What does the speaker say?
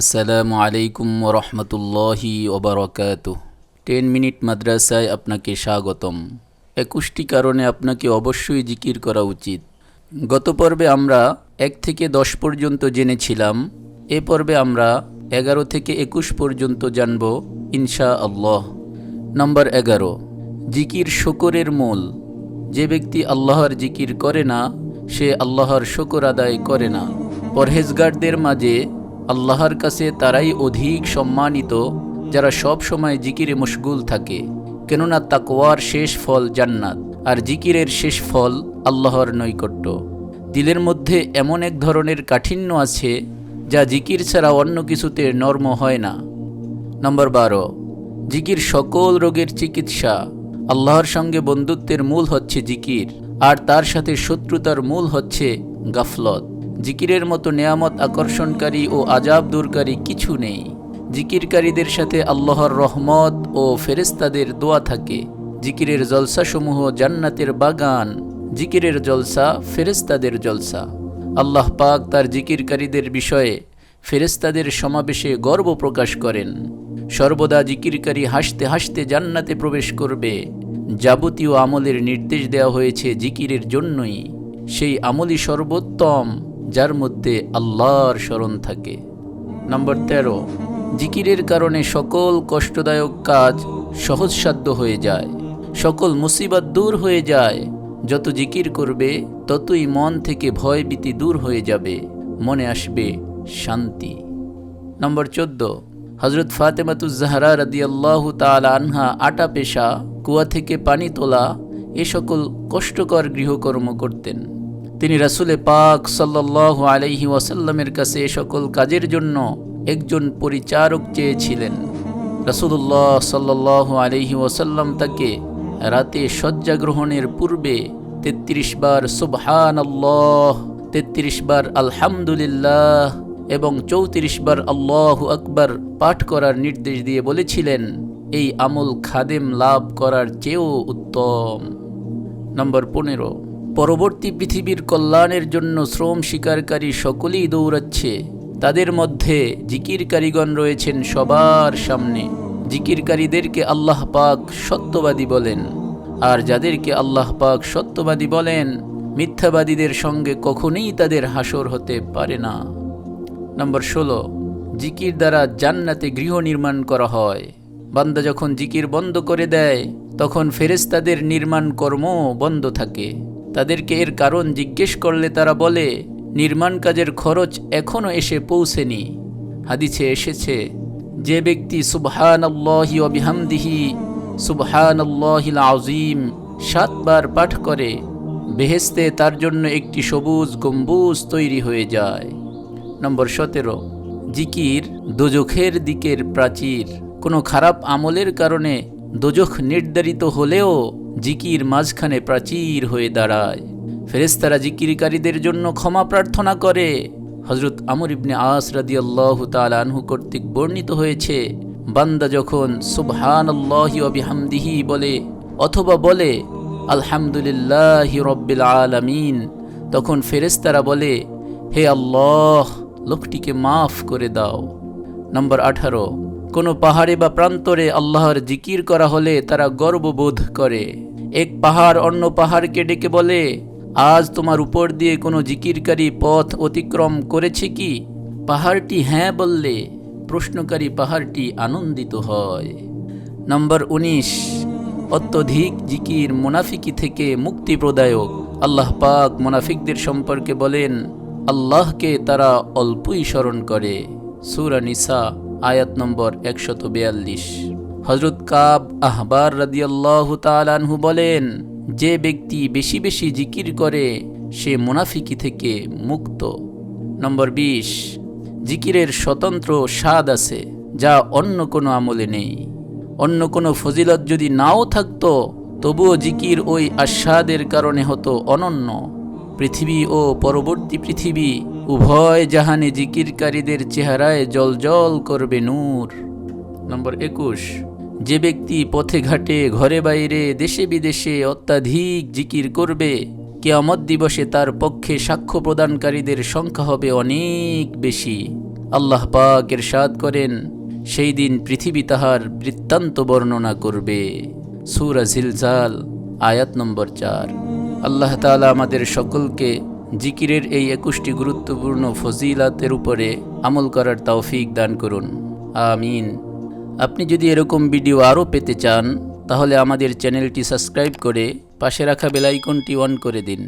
আসসালামু আলাইকুম রহমতুল্লাহি ওবরকাত টেন মিনিট মাদ্রাসায় আপনাকে স্বাগতম। একুশটি কারণে আপনাকে অবশ্যই জিকির করা উচিত। গত পর্বে আমরা এক থেকে দশ পর্যন্ত জেনেছিলাম। এ পর্বে আমরা এগারো থেকে একুশ পর্যন্ত জানব ইনশা আল্লাহ নম্বর এগারো, জিকির শকরের মূল। যে ব্যক্তি আল্লাহর জিকির করে না, সে আল্লাহর শকর আদায় করে না। পরহেজগারদের মাঝে আল্লাহর কাছে তারাই অধিক সম্মানিত, যারা সব সময় জিকিরে মশগুল থাকে। কেননা তাকওয়ার শেষ ফল জান্নাত, আর জিকিরের শেষ ফল আল্লাহর নৈকট্য। দিলের মধ্যে এমন এক ধরনের কাঠিন্য আছে, যা জিকির ছাড়া অন্য কিছুতে নর্ম হয় না। নম্বর বারো, জিকির সকল রোগের চিকিৎসা। আল্লাহর সঙ্গে বন্ধুত্বের মূল হচ্ছে জিকির, আর তার সাথে শত্রুতার মূল হচ্ছে গাফলত। জিকিরের মতো নেয়ামত আকর্ষণকারী ও আজাব দূরকারী কিছু নেই। জিকিরকারীদের সাথে আল্লাহর রহমত ও ফেরেস্তাদের দোয়া থাকে। জিকিরের জলসাসমূহ জান্নাতের বাগান, জিকিরের জলসা ফেরেস্তাদের জলসা। আল্লাহ পাক তার জিকিরকারীদের বিষয়ে ফেরেস্তাদের সমাবেশে গর্ব প্রকাশ করেন। সর্বদা জিকিরকারী হাসতে হাসতে জান্নাতে প্রবেশ করবে। যাবতীয় আমলের নির্দেশ দেওয়া হয়েছে জিকিরের জন্যই। সেই আমলই সর্বোত্তম। যার মধ্যে আল্লাহর স্মরণ থাকে। নম্বর তেরো, জিকিরের কারণে সকল কষ্টদায়ক কাজ সহজসাধ্য হয়ে যায়। সকল মুসিবত দূর হয়ে যায়। যত জিকির করবে, ততই মন থেকে ভয় ভীতি দূর হয়ে যাবে। মনে আসবে শান্তি। নম্বর চোদ্দ হজরত ফাতেমাতুজাহরা রদিয়াল্লাহ তাল আনহা আটা পেশা, কুয়া থেকে পানি তোলা, এ সকল কষ্টকর গৃহকর্ম করতেন। তিনি রাসুলে পাক সাল্লাহ আলাইহি ওয়াসাল্লামের কাছে সকল কাজের জন্য একজন পরিচারক চেয়েছিলেন। রাসুল্লাহ সাল্লাহ আলহি ওয়াসাল্লাম তাকে রাতে শয্যা গ্রহণের পূর্বে তেত্রিশ বার সুবহান আল্লাহ তেত্রিশ বার আলহামদুলিল্লাহ এবং চৌত্রিশ বার আল্লাহ আকবার পাঠ করার নির্দেশ দিয়ে বলেছিলেন, এই আমল খাদেম লাভ করার চেয়েও উত্তম। নম্বর পনেরো। পরবর্তী পৃথিবীর কল্যাণের জন্য শ্রম স্বীকারকারী সকলেই দৌড়াচ্ছে। তাদের মধ্যে জিকিরকারীগণ রয়েছেন সবার সামনে। জিকিরকারীদেরকে আল্লাহ পাক সত্যবাদী বলেন। আর যাদেরকে আল্লাহ পাক সত্যবাদী বলেন, মিথ্যাবাদীদের সঙ্গে কখনোই তাদের হাসর হতে পারে না। নম্বর ষোলো, জিকির দ্বারা জান্নাতে গৃহ নির্মাণ করা হয়। বান্দা যখন জিকির বন্ধ করে দেয়, তখন ফেরেস্তাদের নির্মাণ কর্ম বন্ধ থাকে। তাদেরকে এর কারণ জিজ্ঞেস করলে তারা বলে, নির্মাণ কাজের খরচ এখনও এসে পৌঁছেনি। হাদিছে এসেছে, যে ব্যক্তি সুবহান আল্লাহি অবিহামদিহি সুবহান আল্লাহিল আজিম সাতবার পাঠ করে বেহেস্তে তার জন্য একটি সবুজ গম্বুজ তৈরি হয়ে যায়। নম্বর সতেরো, জিকির দোজখের দিকের প্রাচীর। কোনো খারাপ আমলের কারণে দোজখ নির্ধারিত হলেও জিকির মাঝখানে প্রাচীর হয়ে দাঁড়ায়। ফেরেস্তারা জিকিরকারীদের জন্য ক্ষমা প্রার্থনা করে। হজরত আমর ইবনে আস রাদি আল্লাহ আনহু কর্তৃক বর্ণিত হয়েছে, বান্দা যখন সুবহান আল্লাহি অবিহামদিহি বলে অথবা বলে আলহামদুলিল্লাহ রব্বিল আলামিন, তখন ফেরেস্তারা বলে, হে আল্লাহ, লোকটিকে মাফ করে দাও। নম্বর আঠারো কোনো পাহাড়ে বা প্রান্তরে আল্লাহর জিকির করা হলে তারা গর্ববোধ করে। এক পাহাড় অন্য পাহাড়কে ডেকে বলে, আজ তোমার উপর দিয়ে কোনো জিকিরকারী পথ অতিক্রম করেছে কি? পাহাড়টি হ্যাঁ বললে প্রশ্নকারী পাহাড়টি আনন্দিত হয়। নম্বর উনিশ, অত্যধিক জিকির মুনাফিকি থেকে মুক্তি প্রদায়ক আল্লাহ পাক মুনাফিকদের সম্পর্কে বলেন, আল্লাহকে তারা অল্পই স্মরণ করে। সুরা নিসা আয়াত নম্বর একশত বিয়াল্লিশ। হজরত কাব আহবার রাদিয়াল্লাহু তালানহু বলেন, যে ব্যক্তি বেশি বেশি জিকির করে, সে মুনাফিকি থেকে মুক্ত। নম্বর বিশ, জিকিরের স্বতন্ত্র স্বাদ আছে, যা অন্য কোনো আমলে নেই। অন্য কোনো ফজিলত যদি নাও থাকতো, তবুও জিকির ওই আস্বাদের কারণে হতো অনন্য। পৃথিবী ও পরবর্তী পৃথিবী উভয় জাহানে জিকিরকারীদের চেহারায় জলজল করবে নূর। নম্বর একুশ, যে ব্যক্তি পথে ঘাটে, ঘরে বাইরে, দেশে বিদেশে অত্যাধিক জিকির করবে, কেয়ামত দিবসে তার পক্ষে সাক্ষ্য প্রদানকারীদের সংখ্যা হবে অনেক বেশি। আল্লাহ পাক এরশাদ করেন, সেই দিন পৃথিবী তাহার বৃত্তান্ত বর্ণনা করবে। সুরা জিলজাল, আয়াত নম্বর চার। আল্লাহ তালা আমাদের সকলকে জিকিরের এই একুশটি গুরুত্বপূর্ণ ফজিলাতের উপরে আমল করার তৌফিক দান করুন। আমিন। আপনি যদি এরকম ভিডিও আরও পেতে চান, তাহলে আমাদের চ্যানেলটি সাবস্ক্রাইব করে পাশে রাখা বেলাইকনটি অন করে দিন।